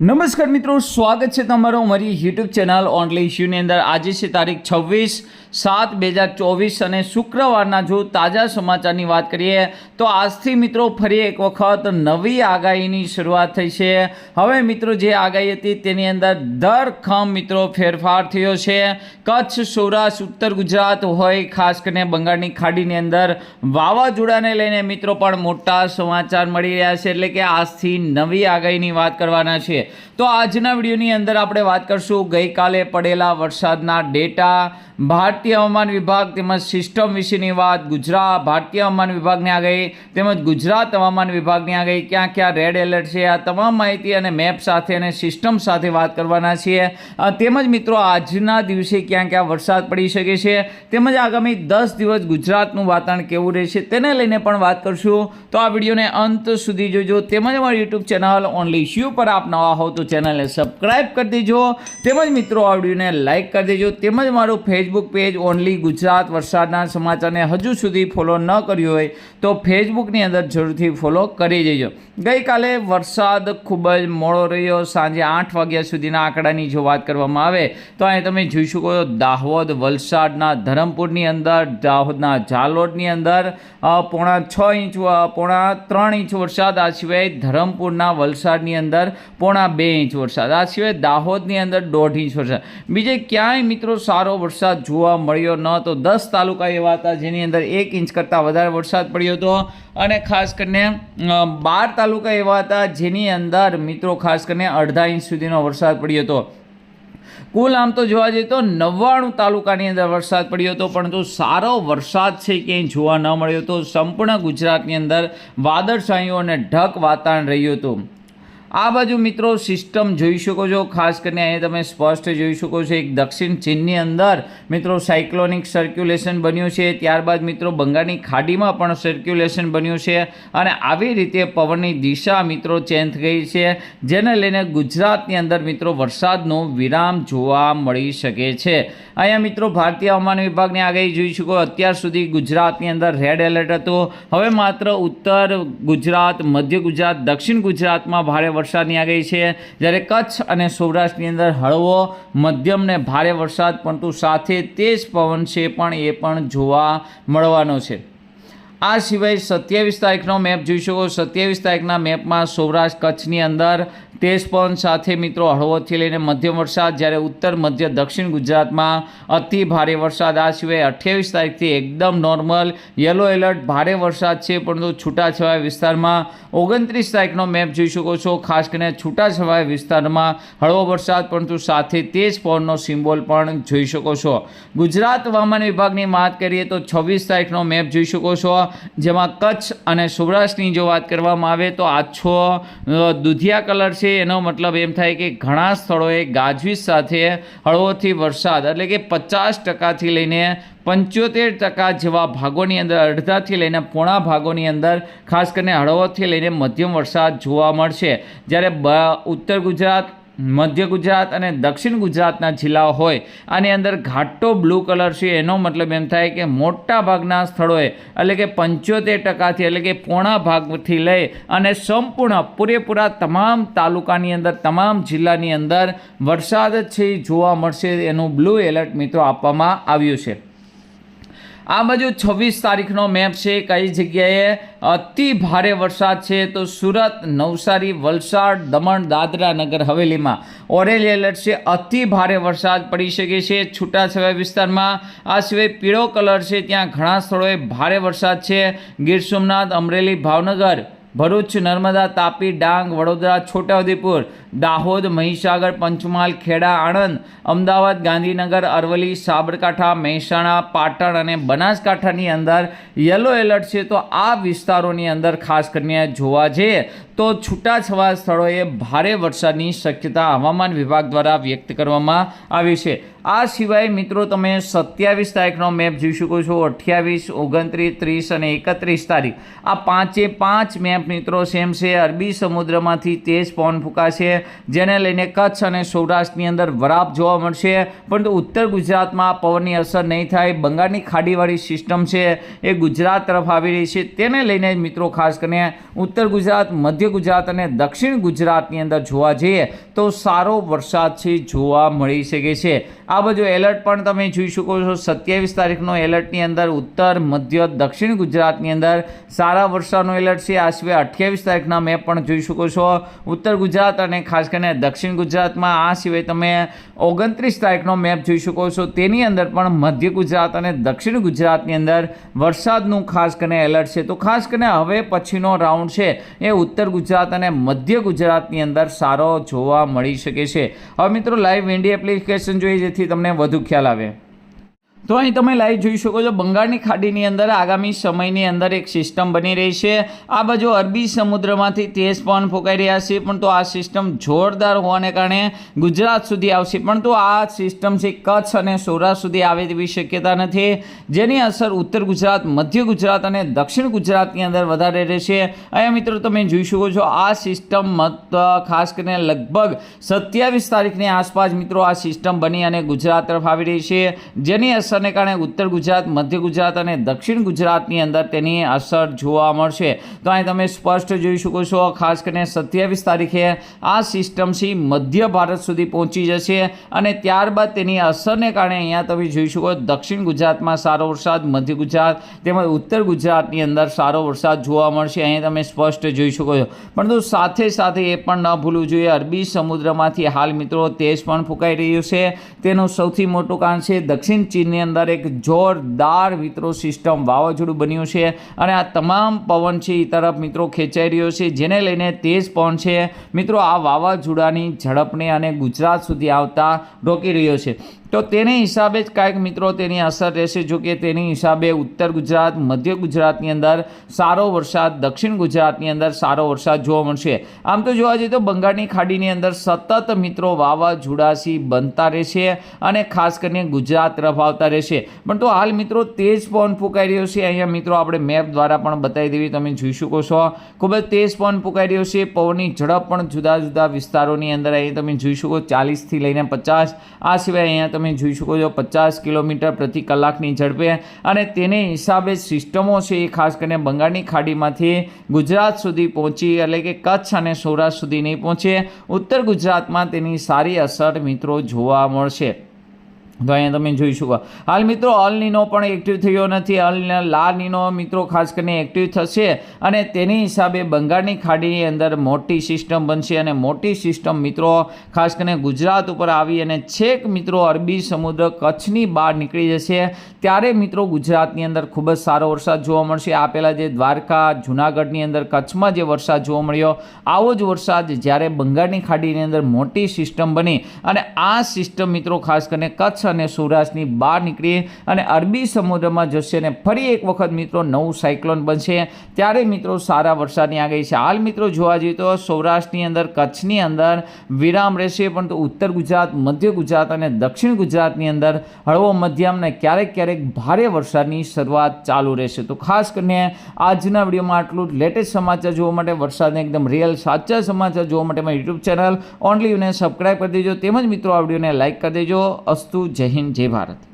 નમસ્કાર મિત્રો, સ્વાગત છે તમારું અમારી યુટ્યુબ ચેનલ ઓનલી ઇશ્યુની અંદર. આજે છે તારીખ છવ્વીસ સાત બે હજાર ચોવીસ અને શુક્રવારના જો તાજા સમાચારની વાત કરીએ તો આજથી મિત્રો ફરી એક વખત નવી આગાહીની શરૂઆત થઈ છે. હવે મિત્રો જે આગાહી હતી તેની અંદર દર ખમ મિત્રો ફેરફાર થયો છે. કચ્છ, સૌરાષ્ટ્ર, ઉત્તર ગુજરાત હોય ખાસ કરીને બંગાળની ખાડીની અંદર વાવાઝોડાને લઈને મિત્રો પણ મોટા સમાચાર મળી રહ્યા છે. એટલે કે આજથી નવી આગાહીની વાત કરવાના છે. તો આજના વિડીયોની અંદર આપણે વાત કરશું ગઈકાલે પડેલા વરસાદના ડેટા. ભારતીય હવામાન વિભાગ તેમજ સિસ્ટમ વિશેની વાત, ગુજરાત, ભારતીય હવામાન વિભાગની આગાહી, તેમજ ગુજરાત હવામાન વિભાગની આગાહી, ક્યાં ક્યાં રેડ એલર્ટ છે, આ તમામ માહિતી અને મેપ સાથે અને સિસ્ટમ સાથે વાત કરવાના છીએ. તેમજ મિત્રો, આજના દિવસે ક્યાં ક્યાં વરસાદ પડી શકે છે, તેમજ આગામી દસ દિવસ ગુજરાતનું વાતાવરણ કેવું રહેશે, તેને લઈને પણ વાત કરશું. તો આ વિડીયોને અંત સુધી જોજો. તેમજ અમારી યુટ્યુબ ચેનલ ઓનલી શ્યુ પર આપ નવા હો તો ચેનલને સબસ્ક્રાઈબ કરી દેજો. તેમજ મિત્રો, આ વિડીયોને લાઇક કરી દેજો. તેમજ મારું ફેસબુક પેજ ઓનલી ગુજરાત વરસાદના સમાચારને હજુ સુધી ફોલો ન કર્યું હોય તો ફેસબુકની અંદર જરૂરથી ફોલો કરી દેજો. ગઈકાલે વરસાદ ખૂબ જ મોડો રહ્યો. સાંજે આઠ વાગ્યા સુધીના આંકડાની જો વાત કરવામાં આવે, તો અહીં તમે જોઈ શકો છો દાહોદ વલસાડના ધરમપુરની અંદર, દાહોદના ઝાલોદની અંદર પોણા છ ઇંચ પોણા ત્રણ ઇંચ વરસાદ. આ સિવાય ધરમપુરના વલસાડની અંદર પોણા બે ઇંચ વરસાદ. આ સિવાય દાહોદની અંદર દોઢ ઇંચ વરસાદ. બીજે ક્યાંય મિત્રો સારો વરસાદ જોવા મળ્યો ન તો દસ તાલુકા એવા હતા જેની અંદર એક ઇંચ કરતાં વધારે વરસાદ પડ્યો હતો. અને ખાસ કરીને બાર તાલુકા એવા હતા જેની અંદર મિત્રો ખાસ કરીને અડધા ઇંચ સુધીનો વરસાદ પડ્યો હતો. કુલ આમ તો જોવા જઈએ તો નવ્વાણું તાલુકાની અંદર વરસાદ પડ્યો હતો, પરંતુ સારો વરસાદ છે ક્યાંય જોવા ન મળ્યો હતો. સંપૂર્ણ ગુજરાતની અંદર વાદળછાયું અને ઢક વાતાવરણ રહ્યું હતું. આ બાજુ મિત્રો સિસ્ટમ જોઈ શકો છો. ખાસ કરીને અહીંયા તમે સ્પષ્ટ જોઈ શકો છો એક દક્ષિણ ચીનની અંદર મિત્રો સાયક્લોનિક સર્ક્યુલેશન બન્યું છે. ત્યારબાદ મિત્રો બંગાળની ખાડીમાં પણ સર્ક્યુલેશન બન્યું છે અને આવી રીતે પવનની દિશા મિત્રો ચેન્જ ગઈ છે. જેને લઈને ગુજરાતની અંદર મિત્રો વરસાદનો વિરામ જોવા મળી શકે છે. અહીંયા મિત્રો ભારતીય હવામાન વિભાગની આગાહી જોઈ શકો. અત્યાર સુધી ગુજરાતની અંદર રેડ એલર્ટ હતું. હવે માત્ર ઉત્તર ગુજરાત, મધ્ય ગુજરાત, દક્ષિણ ગુજરાતમાં ભારે વરસાદની આગાહી છે. જ્યારે કચ્છ અને સૌરાષ્ટ્રની અંદર હળવો, મધ્યમ ને ભારે વરસાદ, પરંતુ સાથે તેજ પવન છે પણ એ પણ જોવા મળવાનો છે. આ સિવાય સત્યાવીસ તારીખનો મેપ જોઈ શકો. સત્યાવીસ તારીખના મેપમાં સૌરાષ્ટ્ર કચ્છની અંદર તેજ પવન સાથે મિત્રો હળવોથી લઈને મધ્યમ વરસાદ, જ્યારે ઉત્તર, મધ્ય, દક્ષિણ ગુજરાતમાં અતિ ભારે વરસાદ. આ સિવાય અઠ્યાવીસ તારીખથી એકદમ નોર્મલ યલો એલર્ટ ભારે વરસાદ છે, પરંતુ છૂટાછવાયા વિસ્તારમાં ઓગણત્રીસ તારીખનો મેપ જોઈ શકો છો. ખાસ કરીને છૂટાછવાયા વિસ્તારમાં હળવો વરસાદ, પરંતુ સાથે તેજ પવનનો સિમ્બોલ પણ જોઈ શકો છો. ગુજરાત હવામાન વિભાગની વાત કરીએ તો છવ્વીસ તારીખનો મેપ જોઈ શકો છો. જેમાં કચ્છ અને સૌરાષ્ટ્રની જો વાત કરવામાં આવે તો આછો દુધિયા કલર છે. એનો મતલબ એમ થાય કે ઘણા સ્થળોએ ગાજવીજ સાથે હળવોથી વરસાદ એટલે કે પચાસ ટકાથી લઈને પંચોતેર ટકા જેવા ભાગોની અંદર, અડધાથી લઈને પોણા ભાગોની અંદર ખાસ કરીને હળવોથી લઈને મધ્યમ વરસાદ જોવા મળશે. જ્યારે ઉત્તર ગુજરાત મધ્ય ગુજરાત અને દક્ષિણ ગુજરાતના જિલ્લાઓ હોય, આની અંદર ઘાટો બ્લુ કલર છે. એનો મતલબ એમ થાય કે મોટા ભાગના સ્થળોએ, એટલે કે પંચોતેર ટકાથી, એટલે કે પોણા ભાગથી લઈ અને સંપૂર્ણ પૂરેપૂરા તમામ તાલુકાની અંદર, તમામ જિલ્લાની અંદર વરસાદ છે, જોવા મળશે. એનું બ્લુ એલર્ટ મિત્રો આપવામાં આવ્યું છે. આ બાજુ છવ્વીસ તારીખનો મેપ છે, કઈ જગ્યાએ અતિ ભારે વરસાદ છે તો સુરત, નવસારી, વલસાડ, દમણ, દાદરા નગર હવેલીમાં ઓરેન્જ એલર્ટ છે, અતિ ભારે વરસાદ પડી શકે છે. છૂટાછવાયા વિસ્તારમાં આ સિવાય પીળો કલર છે, ત્યાં ઘણા સ્થળોએ ભારે વરસાદ છે. ગીર સોમનાથ, અમરેલી, ભાવનગર, ભરૂચ, નર્મદા, તાપી, ડાંગ, વડોદરા, છોટાઉદેપુર દાહોદ, મહીસાગર, પંચમહાલ, ખેડા, આણંદ, અમદાવાદ, ગાંધીનગર, અરવલ્લી, સાબરકાંઠા, મહેસાણા, પાટણ અને બનાસકાંઠાની અંદર યલો એલર્ટ છે તો આ વિસ્તારોની અંદર ખાસ કરીને જોવા જઈએ તો છૂટાછવાયા સ્થળોએ ભારે વરસાદની શક્યતા હવામાન વિભાગ દ્વારા વ્યક્ત કરવામાં આવી છે. આ સિવાય મિત્રો તમે સત્યાવીસ તારીખનો મેપ જોઈ શકો છો, અઠ્યાવીસ, ઓગણત્રીસ, ત્રીસ અને એકત્રીસ તારીખ. આ પાંચે પાંચ મેપ મિત્રો સેમ છે. અરબી સમુદ્રમાંથી તેજ પવન ફૂંકાશે. જેને લઈને કચ્છ અને સૌરાષ્ટ્રની અંદર વરાપ જોવા મળશે. પરંતુ ઉત્તર ગુજરાતમાં પવનની અસર નહીં થાય. બંગાળની ખાડીવાળી સિસ્ટમ છે એ ગુજરાત તરફ આવી રહી છે. તેને લઈને મિત્રો, ખાસ કરીને ઉત્તર ગુજરાત, મધ્ય ગુજરાત અને દક્ષિણ ગુજરાતની અંદર જોવા જઈએ તો સારો વરસાદ છે, જોવા મળી શકે છે. આ બધું એલર્ટ પણ તમે જોઈ શકો છો. સત્યાવીસ તારીખનો એલર્ટની અંદર ઉત્તર, મધ્ય, દક્ષિણ ગુજરાતની અંદર સારા વરસાદનો એલર્ટ છે. આ સિવાય અઠ્યાવીસ તારીખના મેપ પણ જોઈ શકો છો. ઉત્તર ગુજરાત અને ખાસ કરીને દક્ષિણ ગુજરાતમાં આ સિવાય તમે ઓગણત્રીસ તારીખનો મેપ જોઈ શકો છો. તેની અંદર પણ મધ્ય ગુજરાત અને દક્ષિણ ગુજરાતની અંદર વરસાદનું ખાસ કરીને એલર્ટ છે. તો ખાસ કરીને હવે પછીનો રાઉન્ડ છે. એ ઉત્તર ગુજરાત અને મધ્ય ગુજરાતની અંદર સારો જોવા મળી શકે છે. હવે મિત્રો લાઈવ ઇન્ડિયા એપ્લિકેશન જોઈએ, જેથી તમને વધુ ખ્યાલ આવે. તો અહીં તમે લાઈવ જોઈ શકો છો, બંગાળની ખાડીની અંદર આગામી સમયની અંદર એક સિસ્ટમ બની રહી છે. આ બાજુ અરબી સમુદ્રમાંથી તેજ પવન ફૂંકાઈ રહ્યા છે, પણ તો આ સિસ્ટમ જોરદાર હોવાને કારણે ગુજરાત સુધી આવશે. પણ તો આ સિસ્ટમ છે કચ્છ અને સૌરાષ્ટ્ર સુધી આવે તેવી શક્યતા નથી, જેની અસર ઉત્તર ગુજરાત, મધ્ય ગુજરાત અને દક્ષિણ ગુજરાતની અંદર વધારે રહેશે અહીંયા મિત્રો તમે જોઈ શકો છો, આ સિસ્ટમ ખાસ કરીને લગભગ સત્યાવીસ તારીખની આસપાસ મિત્રો આ સિસ્ટમ બની અને ગુજરાત તરફ આવી રહી છે, જેની અસરને કારણે ઉત્તર ગુજરાત, મધ્ય ગુજરાત અને દક્ષિણ ગુજરાતની અંદર તેની અસર જોવા મળશે. તો અહીં તમે સ્પષ્ટ જોઈ શકો છો, ખાસ કરીને સત્યાવીસ તારીખે આ સિસ્ટમથી મધ્ય ભારત સુધી પહોંચી જશે અને ત્યારબાદ તેની અસરને કારણે અહીંયા તમે જોઈ શકો દક્ષિણ ગુજરાતમાં સારો વરસાદ, મધ્ય ગુજરાત તેમજ ઉત્તર ગુજરાતની અંદર સારો વરસાદ જોવા મળશે. અહીં તમે સ્પષ્ટ જોઈ શકો છો. પરંતુ સાથે સાથે એ પણ ન ભૂલવું જોઈએ. અરબી સમુદ્રમાંથી હાલ મિત્રો તેજ પણ ફૂંકાઈ રહ્યું છે. તેનું સૌથી મોટું કારણ છે દક્ષિણ ચીનની અંદર એક જોરદાર મિત્રો સિસ્ટમ વાવાઝોડું બન્યું છે અને આ તમામ પવન છે એ તરફ મિત્રો ખેંચાઈ રહ્યો છે, જેને લઈને તેજ પવન છે. મિત્રો, આ વાવાઝોડાની ઝડપને અને ગુજરાત સુધી આવતા રોકી રહ્યો છે. તો તેને હિસાબે જ કાંઈક મિત્રો તેની અસર રહેશે, જો કે તેની હિસાબે ઉત્તર ગુજરાત, મધ્ય ગુજરાતની અંદર સારો વરસાદ, દક્ષિણ ગુજરાતની અંદર સારો વરસાદ જોવા મળશે. આમ તો જોવા જઈએ તો બંગાળની ખાડીની અંદર સતત મિત્રો વાવાઝોડાથી બનતા રહેશે અને ખાસ કરીને ગુજરાત તરફ આવતા રહેશે પણ તો હાલ મિત્રો તેજ પવન ફૂંકાઈ રહ્યો છે. અહીંયા મિત્રો આપણે મેપ દ્વારા પણ બતાવી દેવી. તમે જોઈ શકો છો. ખૂબ જ તેજ પવન ફૂંકાઈ રહ્યો છે. પવનની ઝડપ પણ જુદા જુદા વિસ્તારોની અંદર અહીં તમે જોઈ શકો ચાલીસથી લઈને પચાસ. આ સિવાય અહીંયા તમે જોઈ શકો છો પચાસ કિલોમીટર પ્રતિ કલાકની ઝડપે. અને તેને હિસાબે સિસ્ટમો છે એ ખાસ કરીને બંગાળની ખાડીમાંથી ગુજરાત સુધી પહોંચી એટલે કે કચ્છ અને સૌરાષ્ટ્ર સુધી નહીં પહોંચે. ઉત્તર ગુજરાતમાં તેની સારી અસર મિત્રો જોવા મળશે. તો અહીંયા તમે જોઈ શકો. હાલ મિત્રો, અલ નીનો પણ એક્ટિવ થયો નથી. અલ લા નીનો મિત્રો ખાસ કરીને એક્ટિવ થશે અને તેની હિસાબે બંગાળની ખાડીની અંદર મોટી સિસ્ટમ બનશે અને મોટી સિસ્ટમ મિત્રો ખાસ કરીને ગુજરાત ઉપર આવી અને છેક મિત્રો અરબી સમુદ્ર કચ્છની બહાર નીકળી જશે. ત્યારે મિત્રો ગુજરાતની અંદર ખૂબ જ સારો વરસાદ જોવા મળશે. આ પહેલાં જે દ્વારકા, જુનાગઢની અંદર કચ્છમાં જે વરસાદ જોવા મળ્યો, આવો જ વરસાદ જ્યારે બંગાળની ખાડીની અંદર મોટી સિસ્ટમ બની અને આ સિસ્ટમ મિત્રો ખાસ કરીને કચ્છ અને સૌરાષ્ટ્રની બહાર નીકળી અને અરબી સમુદ્રમાં જશે અને ફરી એક વખત મિત્રો નવું સાયક્લોન બનશે. ત્યારે મિત્રો સારા વરસાદની આગાહી છે. હાલ મિત્રો જોવા જઈએ તો સૌરાષ્ટ્રની અંદર, કચ્છની અંદર વિરામ રહેશે, પરંતુ ઉત્તર ગુજરાત, મધ્ય ગુજરાત અને દક્ષિણ ગુજરાતની અંદર હળવો મધ્યમ અને ક્યારેક ક્યારેક ભારે વરસાદની શરૂઆત ચાલુ રહેશે. તો ખાસ કરીને આજના વિડીયોમાં આટલું લેટેસ્ટ સમાચાર જોવા માટે વરસાદને એકદમ રિયલ સાચા સમાચાર જોવા માટે મારી યુટ્યુબ ચેનલ ઓનલી યુને સબસ્ક્રાઈબ કરી દેજો. તેમજ મિત્રો આ વિડીયોને લાઇક કરી દેજો. અસ્તુ જય હિન્દ જય ભારત.